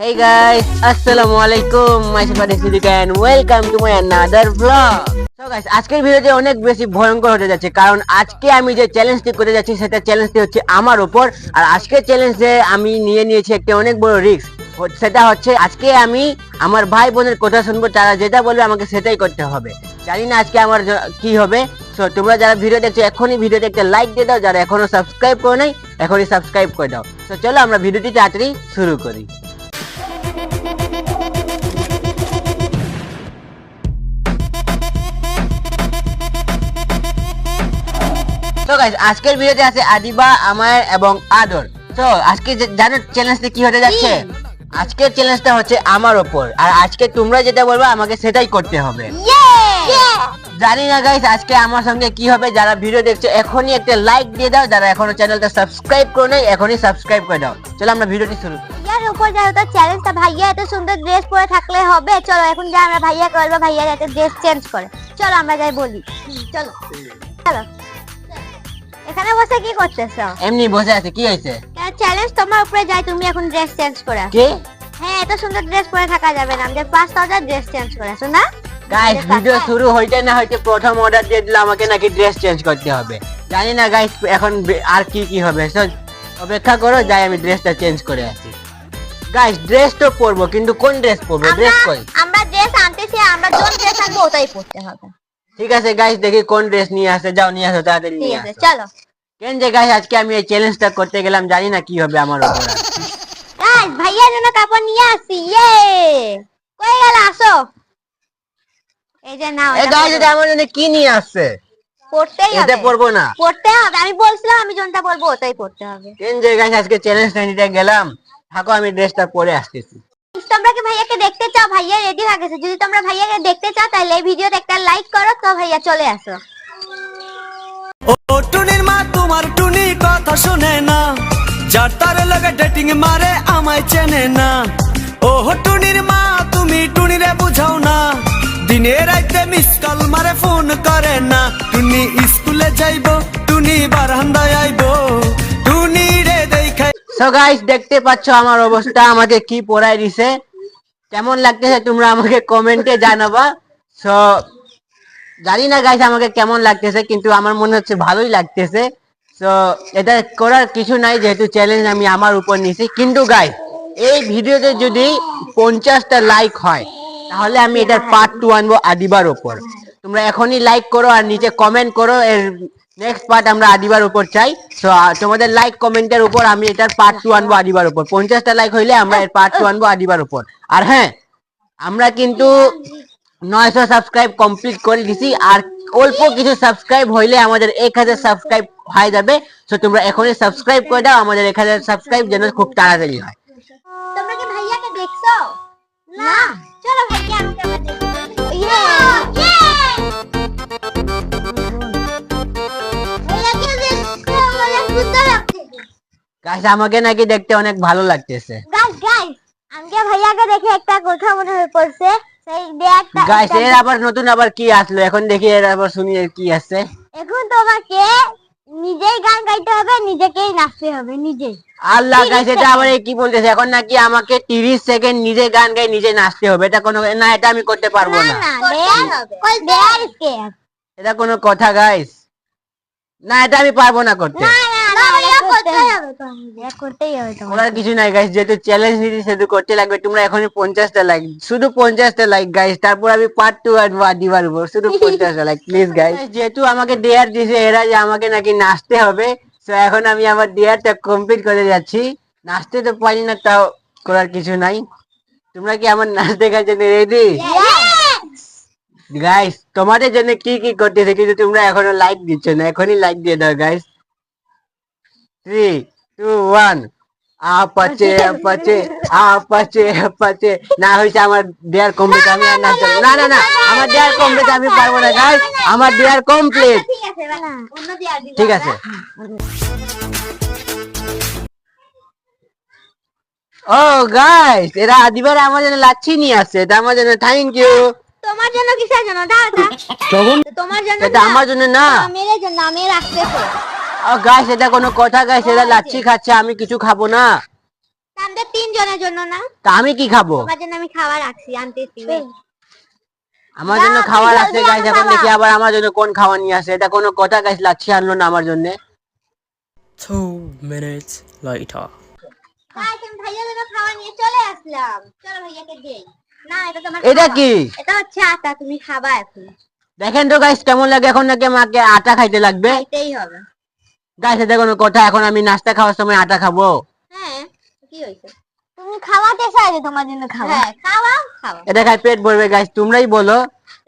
Hey guys, Assalamualaikum. My name is Siddiq and welcome to my another vlog. So guys, আজকের ভিডিওতে অনেক বেশি ভয়ঙ্কর হতে যাচ্ছে কারণ আজকে আমি যে চ্যালেঞ্জটি করতে যাচ্ছি সেটা চ্যালেঞ্জটি হচ্ছে আমার উপর। আর আজকের চ্যালেঞ্জে আমি নিয়ে নিয়েছি একটা অনেক বড় রিস্ক সেটা হচ্ছে আজকে আমি আমার ভাই বোনের কথা শুনব তারা যেটা বলবে আমাকে সেটাই করতে হবে। জানি না আজকে আমার কি হবে। তো তোমরা যারা ভিডিও দেখছ এখনই ভিডিওতে একটা লাইক দিয়ে দাও যারা এখনও সাবস্ক্রাইব করো নাই এখনই সাবস্ক্রাইব করে দাও। তো চলো আমরা ভিডিওটি তাড়াতাড়ি শুরু করি। তো গাইস আজকের ভিডিওতে আছে আদিবা আমার এবং আদর। তো আজকে জানো চ্যালেঞ্জটা কি হতে যাচ্ছে? আজকের চ্যালেঞ্জটা হচ্ছে আমার ওপর। আর আজকে তোমরা যেটা বলবে আমাকে সেটাই করতে হবে। জানি না গাইস আজকে আমার সঙ্গে কি হবে যারা ভিডিও দেখছ এখনই একটা লাইক দিয়ে দাও যারা এখনও চ্যানেলটা সাবস্ক্রাইব করো নাই এখনই সাবস্ক্রাইব করে দাও। চলো আমরা ভিডিওটি শুরু করি। ভাইয়ার উপর যেহেতু চ্যালেঞ্জটা ভাইয়া এত সুন্দর ড্রেস পরে থাকলে হবে। চলো এখন যা আমরা ভাইয়া করব ভাইয়া যাতে ড্রেস চেঞ্জ করে। চলো আমরা যাই বলি। চলো। চলো। এখানে বসে কি করতেছো? এমনি বসে আছে কি হয়েছে? চ্যালেঞ্জ তোমার উপরে যাই তুমি এখন ড্রেস চেঞ্জ করে। কি? হ্যাঁ এত সুন্দর ড্রেস পরে থাকা যাবে না আমাদের পাঁচ হাজার ড্রেস চেঞ্জ করে আসো না গাইস ভিডিও শুরু হইতে না হইতে প্রথম অর্ডার দিয়ে দিলে আমাকে নাকি ড্রেস চেঞ্জ করতে হবে। জানি না গাইস এখন আর কি কি হবে? অপেক্ষা করো যাই আমি ড্রেসটা চেঞ্জ করে আসি। গাইস ড্রেস তো পরবো কিন্তু কোন ড্রেস পরবো? ড্রেস কই? আমরা ড্রেস আনতেছি আমরা কোন ড্রেস আনব ওটাই পরতে হবে। ঠিক আছে গাইস দেখি কোন ড্রেস নিয়ে আসে। যাও নিয়ে আসো তাড়াতাড়ি নিয়ে আসো। চলো। কেন যে গাইস আজকে আমি এই চ্যালেঞ্জটা করতে গেলাম জানি না কি হবে আমার উপর। গাইস ভাইয়ার জন্য কাপড় নিয়ে আসছি ইয়ে কই গেল? আসো। এই যে নাও এই গাইস এটা আমার জন্য কি নিয়ে আসছে? পড়তেই হবে। এটা পরবো না। পড়তে হবে। আমি বলছিলাম আমি যোনটা বলব ওটাই পড়তে হবে। কেন যে গাইস আজকে চ্যালেঞ্জটা নিতে গেলাম। থাকো আমি ড্রেসটা পরে আসতেছি। তোমরা কি ভাইয়াকে দেখতে চাও? ভাইয়া রেডি হয়ে গেছে। যদি তোমরা ভাইয়াকে দেখতে চাও, তাহলে এই ভিডিওতে একটা লাইক করো। তো ভাইয়া, চলে আসো। ও টুনির মা, তোমার টুনি কথা শুনে না। যার তার ডেটিং মারে, আমায় চেনে না। ও টুনির মা, তুমি টুনিরে বুঝাও না। দিনে রাইতে মিস কল মারে ফোন করে না। টুনি স্কুলে যাইব, টুনি বারান্দায় আইব। সো গাইস দেখতে পাচ্ছ আমার অবস্থা, আমাকে কি পড়াই দিছে। কেমন লাগতেছে তোমরা আমাকে কমেন্টে জানাবা। সো জানি না গাইস আমাকে কেমন লাগতেছে, কিন্তু আমার মনে হচ্ছে ভালোই লাগতেছে। সো এটা করার কিছু নাই, যেহেতু চ্যালেঞ্জ আমি আমার উপর নিয়েছি কিন্তু গাইস এই ভিডিওতে যদি পঞ্চাশটা লাইক হয়, তাহলে আমি এটার পার্ট টু আনব আদিবার উপর। তোমরা এখনই লাইক করো আর নিচে কমেন্ট করো, এর নেক্সট পার্ট আমরা আদিবার উপর চাই। তো তোমাদের লাইক কমেন্টের উপর আমি এটার পার্ট টু আনব আদিবার উপর। পঞ্চাশটা লাইক হইলে আমরা এর পার্ট টু আনব আদিবার উপর। আর হ্যাঁ আমরা কিন্তু নয়শো সাবস্ক্রাইব কমপ্লিট করে দিছি। আর অল্প কিছু সাবস্ক্রাইব হইলে আমাদের এক হাজার সাবস্ক্রাইব হয়ে যাবে। তো তোমরা এখনই সাবস্ক্রাইব করে দাও। আমাদের এক হাজার সাবস্ক্রাইব যেন খুব তাড়াতাড়ি হয়। গাইস আমাকে নাকি দেখতে অনেক ভালো লাগতেছে। গাইস গাইস আমাকে ভাইয়াকে দেখে একটা কথা মনে হয়ে পড়ছে। সেই ব্যাগটা গাইস এর আবার নতুন আবার কি আসলো? এখন দেখি এর আবার শুনি এর কি আসছে এখন তোমাকে নিজেই গান গাইতে হবে নিজেকেই নাচতে হবে নিজেই। আল্লাহ গাইস এটা আবার কি বলতেছে? এখন নাকি আমাকে তিরিশ সেকেন্ড নিজে গান গাই নিজে নাচতে হবে। এটা কোনো না এটা আমি করতে পারব না না। না এটা কোনো কথা গাইস না এটা আমি পারব না করতে। হবে করতেই হবে কিছু নাই গাইস যেহেতু চ্যালেঞ্জ নিয়েছি সেহেতু করতে লাগবে। তোমরা এখনই পঞ্চাশটা লাইক শুধু পঞ্চাশটা লাইক গাইস তারপর আমি পার্ট টু আনব আদিবার উপর শুধু পঞ্চাশটা লাইক প্লিজ গাইস যেহেতু আমাকে ডেয়ার দিয়েছে এরা যে আমাকে নাকি নাচতে হবে তো এখন আমি আমার ডেয়ারটা কমপ্লিট করে যাচ্ছি। নাচতে তো পারি না তাও করার কিছু নাই। তোমরা কি আমার নাচ দেখার জন্য রেডি গাইস তোমাদের জন্য কি কি করতেছে কিন্তু তোমরা এখনও লাইক দিচ্ছ না এখনই লাইক দিয়ে দাও guys three two one Apache Apache Apache Apache না হয়েছে আমার দেয়ার কমপ্লিট আমি আর নাচতে পারব না। না না না আমার দেয়ার কমপ্লিট আমি পারব না গাইস আমার দেয়ার কমপ্লিট ঠিক আছে। ও গাইস এরা আদিবার আমার জন্য লাচ্ছি নিয়ে আসছে। এটা আমার জন্য থ্যাংক ইউ তোমার জন্য কিসের জন্য? দাও তোমার জন্য এটা আমার জন্য না। আমের জন্য আমি রাখতেছো গাইস এটা কোনো কথা গাইস এরা লাচ্ছি খাচ্ছে আমি কিছু খাব না। আমাদের তিনজনের জন্য না। তা আমি কি খাব? তোমার জন্য আমি খাবার রাখছি আনতেছি আমার জন্য খাবার আছে গাইস এখন দেখি আবার আমার জন্য কোন খাবার নিয়ে আসে এটা কোনো কথা গাইস লাচ্ছি আনলো না আমার জন্য। Two minutes later. গাইস আমি ভাইয়ার জন্য খাবার নিয়ে চলে আসলাম। চলো ভাইয়াকে দেই। না এটা তোমার এটা কি? এটা হচ্ছে আটা তুমি খাবা এখন। দেখেন তো গাইস কেমন লাগে এখন নাকি আমাকে আটা খাইতে লাগবে? খাইতেই হবে। গাইস এটা কোনো কথা এখন আমি নাস্তা খাওয়ার সময় আটা খাব। হ্যাঁ কি হয়েছে? তুমি খাওয়াতে তোমার জন্য খাওয়া। হ্যাঁ খাওয়াও খাওয়া এটা খাই পেট ভরবে গাইস তোমরাই বলো।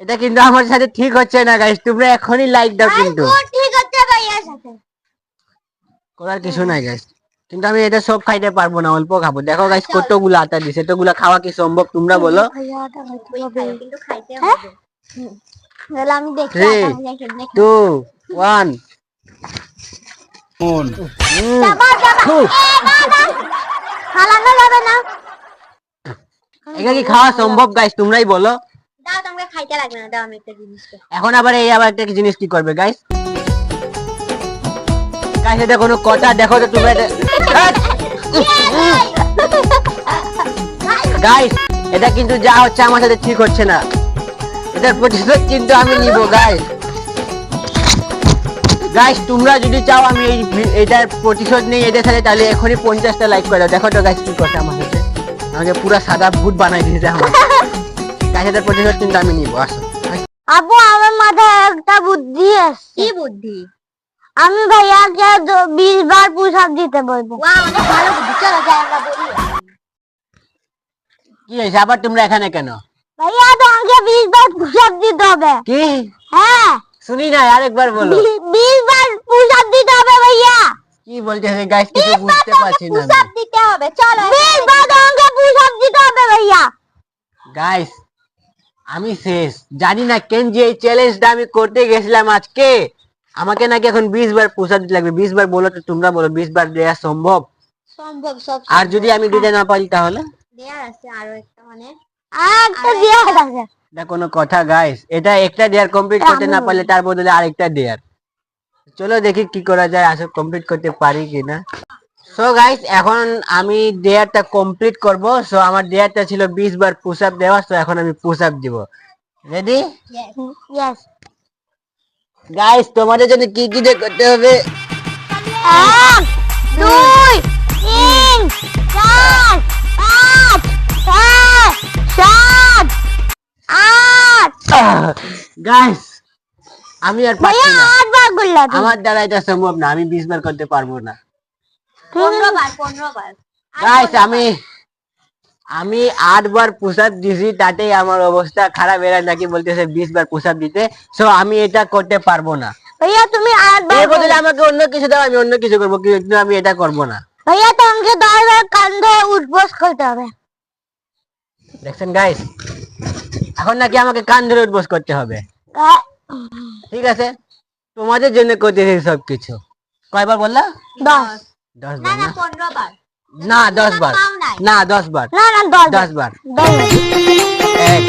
এটা কিন্তু আমার সাথে ঠিক হচ্ছে না গাইস তোমরা এখনই লাইক দাও কিন্তু। ঠিক হচ্ছে ভাইয়ার সাথে। করার কিছু নাই গাইস কিন্তু আমি এটা সব খাইতে পারব না অল্প খাব। দেখো গাইস কতগুলো আটা দিছে এতগুলো খাওয়া কি সম্ভব তোমরা বলো। কিন্তু খাইতে হবে। আমি দেখি টু ওয়ান খালানো যাবে না এটা কি খাওয়া সম্ভব গাইস তোমরাই বলো। এখন আবার এই আবার একটা জিনিস কি করবে গাইস গাইস এটা কোনো কথা, দেখো তো তোমরা গাইস এটা কিন্তু যা হচ্ছে আমার সাথে ঠিক হচ্ছে না। এটার প্রতিশোধ কিন্তু আমি নিব গাইস গাইস তোমরা যদি চাও আমি এই এটার প্রতিশোধ নেই এদের সাথে তাহলে এখনই পঞ্চাশটা লাইক করে দাও। দেখো তো গাইস কি করছে আমার সাথে। আমাকে পুরো সাদা ভূত বানাই দিয়েছে আমার। গাইস এটার প্রতিশোধ কিন্তু আমি নিব আসো। আপু আমার মাথায় একটা বুদ্ধি আছে। কি বুদ্ধি? আমি ভাইয়াকে বিশ বার পুশ আপ দিতে বলব। ভালো বুদ্ধি। চলো যাই আমরা বলি। কি হয়েছে? আবার তোমরা এখানে কেন? ভাইয়া তোমাকে বিশ বার পুশ আপ দিতে হবে। কি? হ্যাঁ। শুনি না আরেকবার বলো। বি- বিশ বার পুশ আপ দিতে হবে ভাইয়া। কি বলতেছে গাইস কিছু বুঝতে পারছি না পুশ আপ দিতে হবে চলো বিশ বার তোমাকে পুশ আপ দিতে হবে ভাইয়া। গাইস আমি শেষ। জানি না কেন যে এই চ্যালেঞ্জটা আমি করতে গেছিলাম আজকে। আমাকে নাকি এখন বিশ বার পোষা দিতে লাগবে। বিশ বার বলো তো তোমরা বলো বিশ বার দেওয়া সম্ভব? সম্ভব সব আর যদি আমি দিতে না পারি তাহলে? দেয়ার আছে আরও একটা মানে। আর একটা। দেয়ার আছে। এটা কোনো কথা গাইস এটা একটা দেয়ার কমপ্লিট করতে না পারলে তার বদলে আরেকটা দেয়ার। চলো দেখি কি করা যায় আসলে কমপ্লিট করতে পারি কিনা। সো গাইস এখন আমি দেয়ারটা কমপ্লিট করব। সো আমার দেয়ারটা ছিল 20 বার পুশ আপ দেওয়া সো এখন আমি পুশ আপ দিব। রেডি ইয়েস গাইস তোমাদের জন্য কি কি করতে হবে? এক দুই তিন চার পাঁচ ছয় সাত আট। গাইস আমি আর পারছি না। আট বার করলাম আমার দ্বারা এটা সম্ভব না আমি 20 বার করতে পারব না। পনেরো বার পনেরো বার। গাইস আমি আমি আট বার পুশ দিছি তাতেই আমার অবস্থা খারাপ। এরা নাকি বলতেছে বিশ বার পুশ দিতে। সো আমি এটা করতে পারব না। ভাইয়া তুমি আট বার এর বদলে আমাকে অন্য কিছু দাও আমি অন্য কিছু করব। কিন্তু আমি এটা করব না। ভাইয়া তোমাকে দশ বার কান্ধে উঠবোস করতে হবে। দেখছেন গাইস এখন নাকি আমাকে কান ধরে উঠবোস করতে হবে। ঠিক আছে? তোমাদের জন্য করতেছি সব কিছু কয়বার বললা? দশ। দশ বার না পনেরো বার। না দশ বার। না দশ বার। না না দশ বার। এক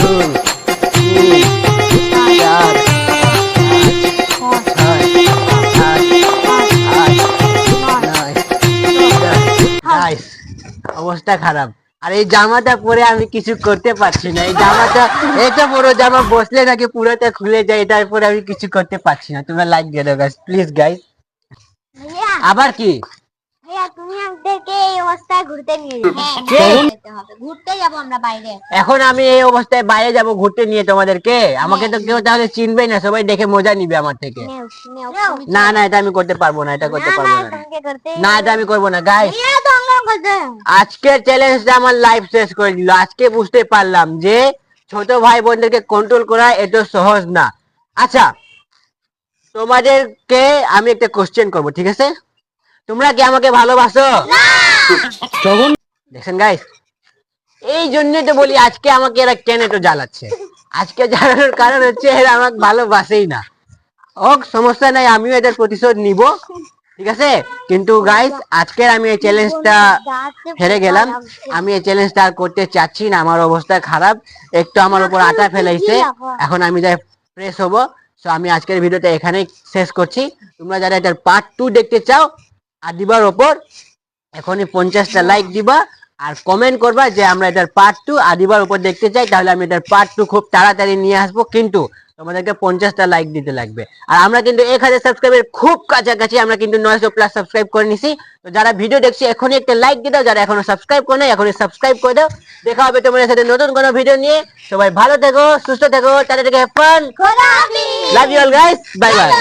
দুই তিন চার। Guys, অবস্থা খারাপ। আর এই জামাটা পরে আমি কিছু করতে পারছি না। এই জামাটা এটা বড় জামা বসলে নাকি পুরোটা খুলে যায় এটার পরে আমি কিছু করতে পারছি না। তোমার লাইক দিয়ে দাও গাইস প্লিজ গাইস আবার কি? ভাইয়া তুমি আমাদেরকে এই অবস্থায় ঘুরতে নিয়ে কে? যেতে হবে। ঘুরতে যাব আমরা বাইরে। এখন আমি এই অবস্থায় বাইরে যাব ঘুরতে নিয়ে তোমাদেরকে। আমাকে তো কেউ তাহলে চিনবেই না সবাই দেখে মজা নিবে আমার থেকে। না না এটা আমি করতে পারব না এটা করতে পারব না। না এটা আমি করব না গাইস আজকের চ্যালেঞ্জটা আমার লাইফ শেষ করে দিল। আজকে বুঝতে পারলাম যে ছোট ভাই বোনদেরকে কন্ট্রোল করা এত সহজ না। আচ্ছা তোমাদেরকে আমি একটা কোশ্চেন করব ঠিক আছে? তোমরা কি আমাকে ভালোবাসো? তখন দেখছেন গাইস এই জন্যই তো বলি আজকে আমাকে এরা কেন এত জ্বালাচ্ছে? আজকে জ্বালানোর কারণ হচ্ছে এরা আমাকে ভালোবাসেই না। হোক সমস্যা নাই আমিও এদের প্রতিশোধ নিব। ঠিক আছে? কিন্তু গাইস আজকের আমি এই চ্যালেঞ্জটা হেরে গেলাম। আমি এই চ্যালেঞ্জটা আর করতে চাচ্ছি না আমার অবস্থা খারাপ। একটু আমার উপর আটা ফেলাইছে। এখন আমি যাই ফ্রেশ হব। সো আমি আজকের ভিডিওটা এখানেই শেষ করছি। তোমরা যারা এটার পার্ট টু দেখতে চাও আর দিবার ওপর এখনই পঞ্চাশটা লাইক দিবা আর কমেন্ট করবা যে আমরা এটার পার্ট টু আদিবার উপর দেখতে চাই তাহলে আমি এটার পার্ট টু খুব তাড়াতাড়ি নিয়ে আসব। কিন্তু তোমাদেরকে পঞ্চাশটা লাইক দিতে লাগবে। আর আমরা কিন্তু এক হাজার সাবস্ক্রাইবের খুব কাছাকাছি আমরা কিন্তু নয়শো প্লাস সাবস্ক্রাইব করে নিছি। তো যারা ভিডিও দেখছি এখনই একটা লাইক দিয়ে দাও। যারা এখনও সাবস্ক্রাইব করে নাই এখনই সাবস্ক্রাইব করে দাও। দেখা হবে তোমাদের সাথে নতুন কোনো ভিডিও নিয়ে। সবাই ভালো থেকো সুস্থ থেকো। তাদের থেকে fun love you all guys bye bye